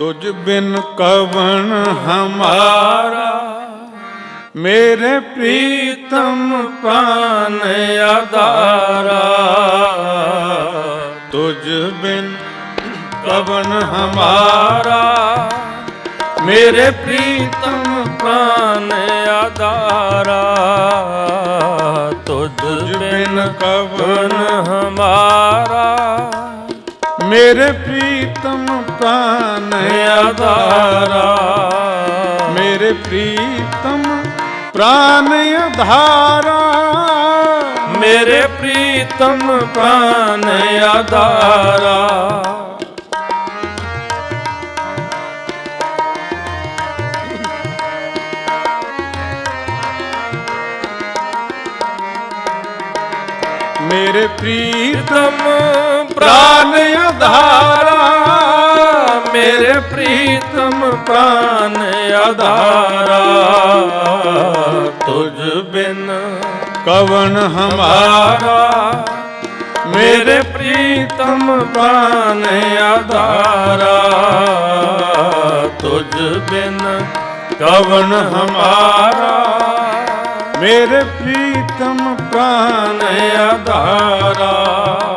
ਤੁਝ ਬਿਨ ਕਵਣ ਹਮਾਰਾ। ਮੇਰੇ ਪ੍ਰੀਤਮ ਪ੍ਰਾਨ ਆਧਾਰਾ। ਤੁਝ ਬਿਨ ਕਵਣ ਹਮਾਰਾ। ਮੇਰੇ ਪ੍ਰੀਤਮ ਪ੍ਰਾਨ ਆਧਾਰਾ। ਤੁਧ ਬਿਨ ਕਵਨ ਹਮਾਰਾ। ਮੇਰੇ ਪ੍ਰੀਤਮ ਪ੍ਰਾਨ ਆਧਾਰਾ ਮੇਰੇ ਪ੍ਰੀਤਮ ਪ੍ਰਾਨ ਆਧਾਰਾ ਮੇਰੇ ਪ੍ਰੀਤਮ ਪ੍ਰਾਨ ਆਧਾਰਾ ਮੇਰੇ ਪ੍ਰੀਤਮ ਪ੍ਰਾਨ ਆਧਾਰਾ ਮੇਰੇ ਪ੍ਰੀਤਮ ਪ੍ਰਾਨ ਆਧਾਰਾ। ਤੁਝ ਬਿਨ ਕਵਨ ਹਮਾਰਾ। ਮੇਰੇ ਪ੍ਰੀਤਮ ਪ੍ਰਾਨ ਆਧਾਰਾ। ਤੁਝ ਬਿਨ ਕਵਨ ਹਮਾਰਾ। ਮੇਰੇ ਪ੍ਰੀਤਮ ਪ੍ਰਾਨ ਪ੍ਰਾਨ ਆਧਾਰਾ।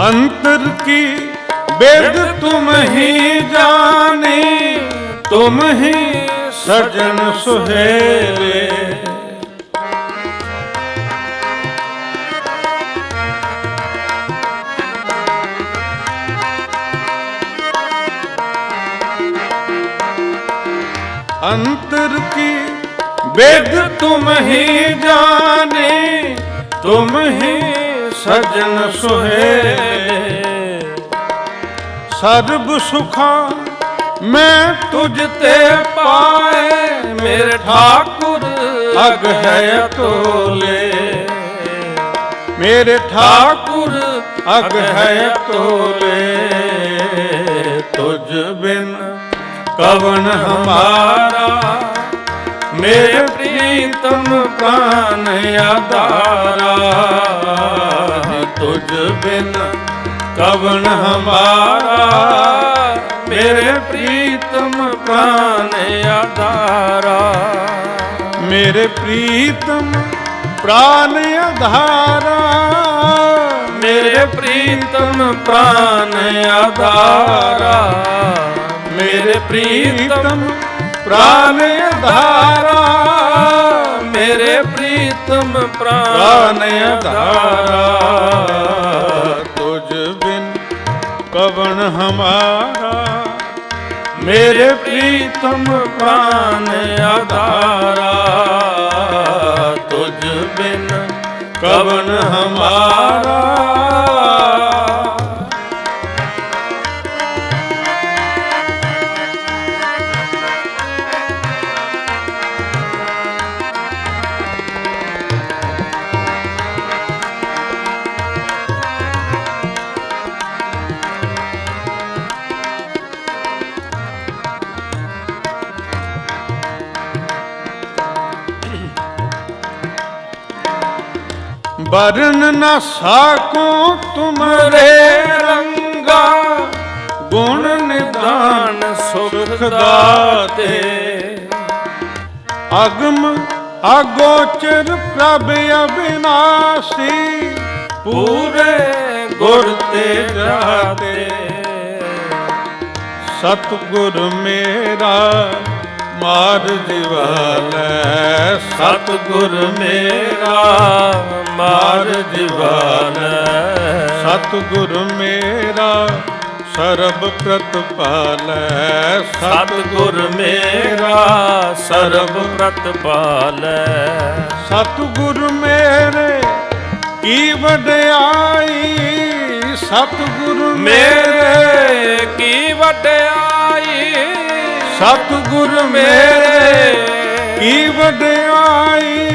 अंतर की वेद तुम ही जाने, तुम ही सजन सुहेले। अंतर की वेद तुम ही जाने, तुम ही ਸਜਣ ਸੁਹੇਲੇ ਸਰਬ ਸੁਖਾਂ ਮੈਂ ਤੁਝ ਤੇ ਪਾਏ। ਮੇਰੇ ਠਾਕੁਰ ਅਗ ਹੈ ਤੋਲੇ ਮੇਰੇ ਠਾਕੁਰ ਅਗ ਹੈ ਤੋਲੇ ਤੁਝ ਬਿਨ ਕਵਨ ਹਮਾਰਾ ਮੇਰੇ ਪ੍ਰੀਤਮ ਪ੍ਰਾਨ ਆਧਾਰਾ, ਤੁਝ ਬਿਨ ਕਵਨ ਹਮਾਰਾ। ਮੇਰੇ ਪ੍ਰੀਤਮ ਪ੍ਰਾਨ ਆਧਾਰਾ। ਮੇਰੇ ਪ੍ਰੀਤਮ ਪ੍ਰਾਨ ਆਧਾਰਾ। ਮੇਰੇ ਪ੍ਰੀਤਮ ਪ੍ਰਾਨ ਆਧਾਰਾ। ਮੇਰੇ ਪ੍ਰੀਤਮ ਪ੍ਰਾਨ ਆਧਾਰਾ ਮੇਰੇ ਪ੍ਰੀਤਮ ਪ੍ਰਾਨ ਆਧਾਰਾ ਤੁਝ ਬਿਨ ਕਵਣ ਹਮਾਰਾ ਮੇਰੇ ਪ੍ਰੀਤਮ ਪ੍ਰਾਨ ਆਧਾਰਾ। ਤੁਝ ਬਿਨ ਕਵਣ ਹਮਾਰਾ ਬਰਨ ਨਾ ਸਾਕੋ ਤੁਮਰੇ ਰੰਗਾ, ਗੁਣ ਨਿਦਾਨ ਸੁਖ ਦਾਤੇ। ਅਗਮ ਅਗੋਚਰ ਪ੍ਰਭ ਅਬਿਨਾਸੀ, ਪੂਰੇ ਗੁਰ ਤੇ ਰਾਤੇ ਸਤਗੁਰ ਮੇਰਾ ਮਾਰ ਜਿਵਾਲੈ ਸਤਿਗੁਰ ਮੇਰਾ ਮਾਰ ਜੀਵਾਨੈ ਸਤਗੁਰ ਮੇਰਾ ਸਰਬ ਪ੍ਰਤਪਾਲੈ। ਸਤਿਗੁਰ ਮੇਰਾ ਸਰਬ ਪ੍ਰਤਪਾਲੈ। ਸਤਗੁਰ ਮੇਰੇ ਕੀ ਵਡਿਆਈ ਸਤਗੁਰ ਮੇਰੇ ਕੀ ਵਡਿਆਈ? ਸਤਗੁਰ ਮੇਰੇ ਕੀ ਵਡਿਆਈ?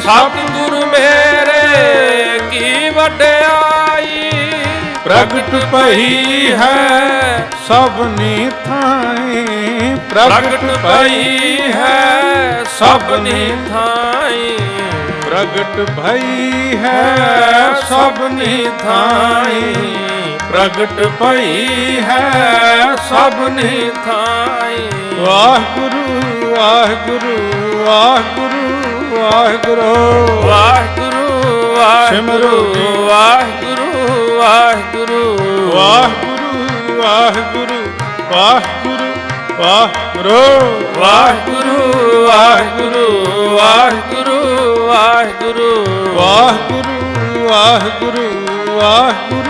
ਸਤਿਗੁਰ ਮੇਰੇ ਵਡਿਆਈ? ਪ੍ਰਗਟ ਪਈ ਹੈ ਸਭਨੀ ਥਾਈ। ਪ੍ਰਗਟ ਪਈ ਹੈ ਸਭਨੀ ਥਾਈ। ਪ੍ਰਗਟ ਭਈ ਹੈ ਸਭਨੀ ਥਾਈ। ਪ੍ਰਗਟ ਪਈ ਹੈ ਸਭਨੀ ਥਾਈ। ਵਾਹਿਗੁਰੂ ਵਾਹਿਗੁਰੂ ਵਾਹਿਗੁਰੂ ਵਾਹਿਗੁਰੂ। ਵਾਹਿਗੁਰੂ ਵਾਹਿਗੁਰੂ ਵਾਹਿਗੁਰੂ ਵਾਹਿਗੁਰੂ। ਵਾਹਿਗੁਰੂ ਵਾਹਿਗੁਰੂ ਵਾਹਿਗੁਰੂ ਵਾਹਿਗੁਰੂ। ਵਾਹਿਗੁਰੂ ਵਾਹਿਗੁਰੂ ਵਾਹਿਗੁਰੂ ਵਾਹਿਗੁਰੂ। ਵਾਹਿਗੁਰੂ ਵਾਹਿਗੁਰੂ ਵਾਹਿਗੁਰੂ।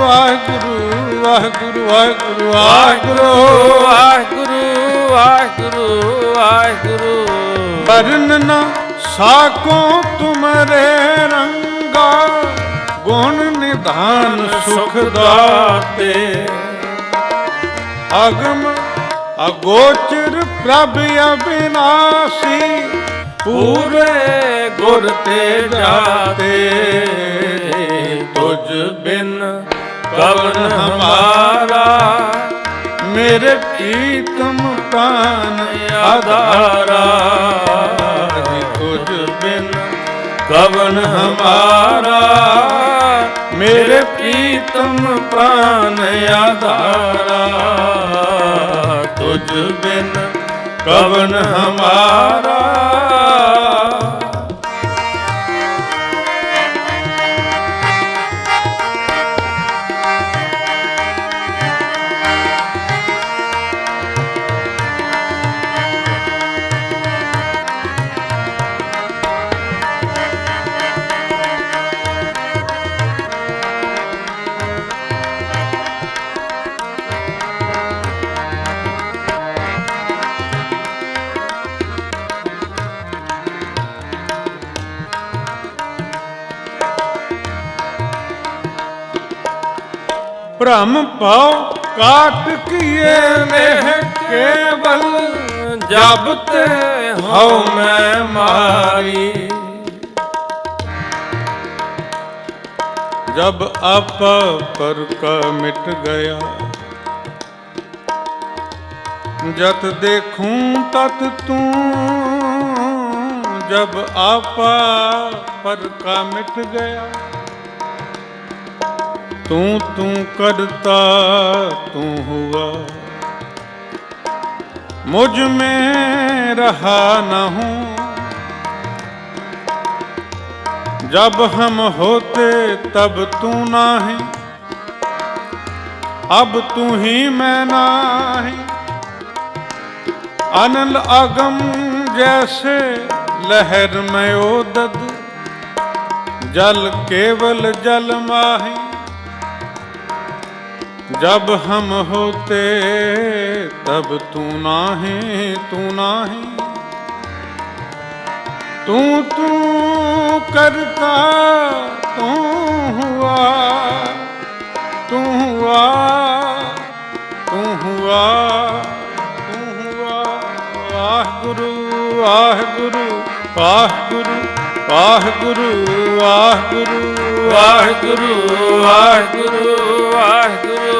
ਵਾਹਿਗੁਰੂ ਵਾਹਿਗੁਰੂ ਵਾਹਿਗੁਰੂ ਵਾਹਿਗੁਰੂ। ਵਾਹਿਗੁਰੂ ਵਾਹਿਗੁਰੂ ਵਰਨ ਨ ਸਾਕੋ ਤੁਮਰੇ ਰੰਗਾ ਗੁਣ ਨਿਧਾਨ ਸੁਖ ਦਾਤੇ। ਅਗਮ ਅਗੋਚਰ ਪ੍ਰਭ ਅਬਿਨਾਸੀ ਪੂਰੇ ਗੁਰ ਤੇ ਜਾਤੇ। ਤੁਝ ਬਿਨ गवन हमारा मेरे प्रीतम प्राण आधारा तुझ बिन गवन हमारा मेरे प्रीतम प्राण आधारा तुझ बिन कवन हमारा ਭ੍ਰਮ ਪਾਉ, ਕਾਟ ਕੀਏ ਮਹਿ ਕੇਵਲ, ਜਬ ਤੇ ਹਉ ਮੈਂ ਮਾਰੀ। ਜਬ ਆਪ ਪਰ ਕਾ ਮਿਟ ਗਿਆ, ਜਤ ਦੇਖੂੰ ਤਤ ਤੂੰ, ਜਬ ਆਪਾ ਪਰ ਕਾ ਮਿਟ ਗਿਆ। तू तू करता तू हुआ। मुझमें रहा न हूँ। जब हम होते तब तू ना नाही, अब तू ही मैं नाही। अनल अगम जैसे लहर में ओदद जल केवल जल माही। जब हम होते तब तू ना है तू ना है तू तू करता तू हुआ तू हुआ तू हुआ तू हुआ वाह गुरु वाह गुरु वाह गुरु वाह गुरु वाह गुरु वाह गुरु वाह गुरु वाह गुरु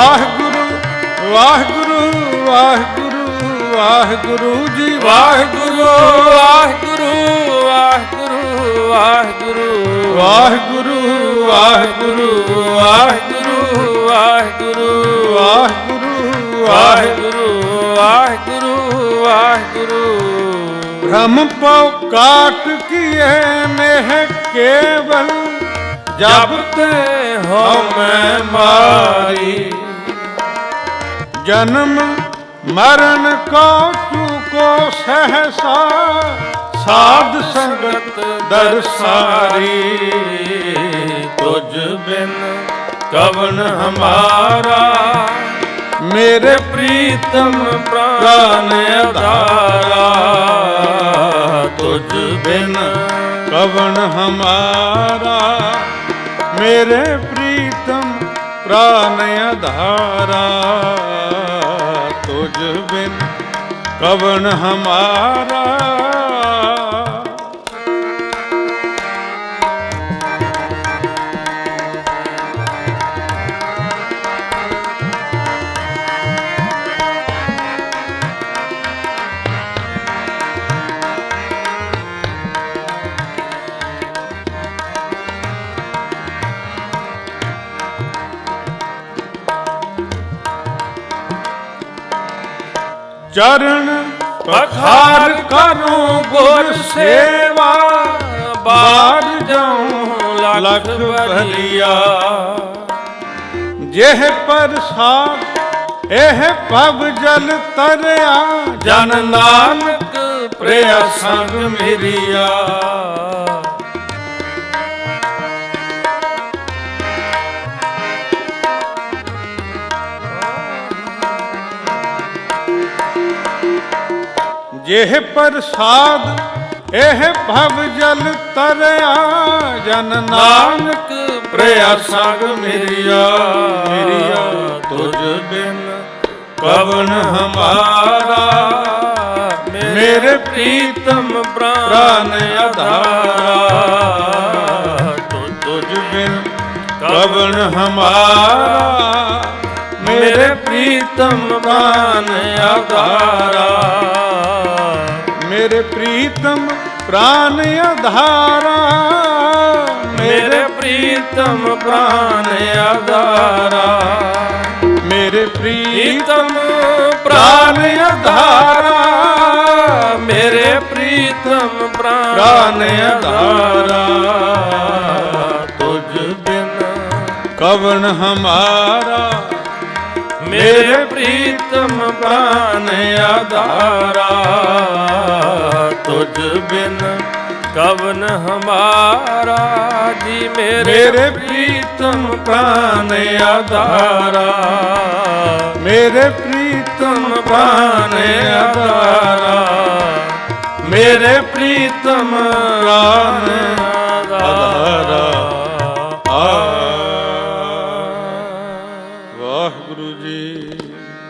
ਵਾਹਿਗੁਰੂ ਵਾਹਿਗੁਰੂ ਵਾਹਿਗੁਰੂ ਵਾਹਿਗੁਰੂ ਜੀ ਵਾਹਿਗੁਰੂ। ਵਾਹਿਗੁਰੂ ਵਾਹਿਗੁਰੂ ਵਾਹਿਗੁਰੂ। ਵਾਹਿਗੁਰੂ ਵਾਹਿਗੁਰੂ ਵਾਹਿਗੁਰੂ ਵਾਹਿਗੁਰੂ। ਵਾਹਿਗੁਰੂ ਵਾਹਿਗੁਰੂ ਵਾਹਿਗੁਰੂ ਵਾਹਿਗੁਰੂ। ਭ੍ਰਮ ਪਉ ਕਾਟ ਕੀਏ ਮੇਹ ਕੇਵਲ ਜਬ ਤੇ ਹੋ ਮੈਂ ਮਾਰੀ ਜਨਮ ਮਰਨ ਕੋ ਚੂਕੋ ਸਹਸਾ? ਸਾਧ ਸੰਗਤ ਦਰਸਾਰੀ ਤੁਝ ਬਿਨ ਕਵਨ ਹਮਾਰਾ। ਮੇਰੇ ਪ੍ਰੀਤਮ ਪ੍ਰਾਨ ਅਧਾਰਾ। ਤੁਝ ਬਿਨ ਕਵਨ ਹਮਾਰਾ। ਮੇਰੇ ਪ੍ਰੀਤਮ ਪ੍ਰਾਨ ਆਧਾਰਾ बिन कवन हमारा ਚਰਨ ਪਖਾਰ ਕਰੂੰ ਗੁਰ ਸੇਵਾ ਬਾਰ ਜਾਉ ਲਖ ਭਰੀਆ ਜਿਹ ਪ੍ਰਸਾਦ, ਇਹ ਪਵ ਜਲ ਤਰਿਆ, ਜਨ ਨਾਨਕ ਪ੍ਰਿਆ ਸੰਗ ਮੇਰੀਆ ਜਿਹ ਪ੍ਰਸਾਦ ਇਹ ਭਵ ਜਲ ਤਰਿਆ। ਜਨ ਨਾਨਕ ਪ੍ਰਿਆ ਸੰਗ ਮੇਰੀਆ। ਮੇਰੀਆ ਤੁਝ ਬਿਨ ਕਵਨ ਹਮਾਰਾ। ਮੇਰੇ ਪ੍ਰੀਤਮ ਪ੍ਰਾਨ ਆਧਾਰਾ। ਤੁਝ ਬਿਨ ਕਵਨ ਹਮਾਰਾ। ਮੇਰੇ ਪ੍ਰੀਤਮ ਪ੍ਰਾਨ ਆਧਾਰਾ। ਮੇਰੇ ਪ੍ਰੀਤਮ ਪ੍ਰਾਨ ਆਧਾਰਾ। ਮੇਰੇ ਪ੍ਰੀਤਮ ਪ੍ਰਾਨ ਆਧਾਰਾ। ਮੇਰੇ ਪ੍ਰੀਤਮ ਪ੍ਰਾਨ ਆਧਾਰਾ। ਮੇਰੇ ਪ੍ਰੀਤਮ ਪ੍ਰਾਨ ਆਧਾਰਾ। ਤੁਝ ਬਿਨ ਕਵਨ ਹਮਾਰਾ। ਮੇਰੇ ਪ੍ਰੀਤਮ ਪ੍ਰਾਨ ਆਧਾਰਾ ਤੁਝ ਬਿਨ ਕਵਨ ਹਮਾਰਾ। ਜੀ ਮੇਰੇ ਮੇਰੇ ਪ੍ਰੀਤਮ ਪ੍ਰਾਨ ਆਧਾਰਾ। ਮੇਰੇ ਪ੍ਰੀਤਮ ਪ੍ਰਾਨ ਆਧਾਰਾ। ਮੇਰੇ ਪ੍ਰੀਤਮ ਪ੍ਰਾਨ ਆਧਾਰਾ।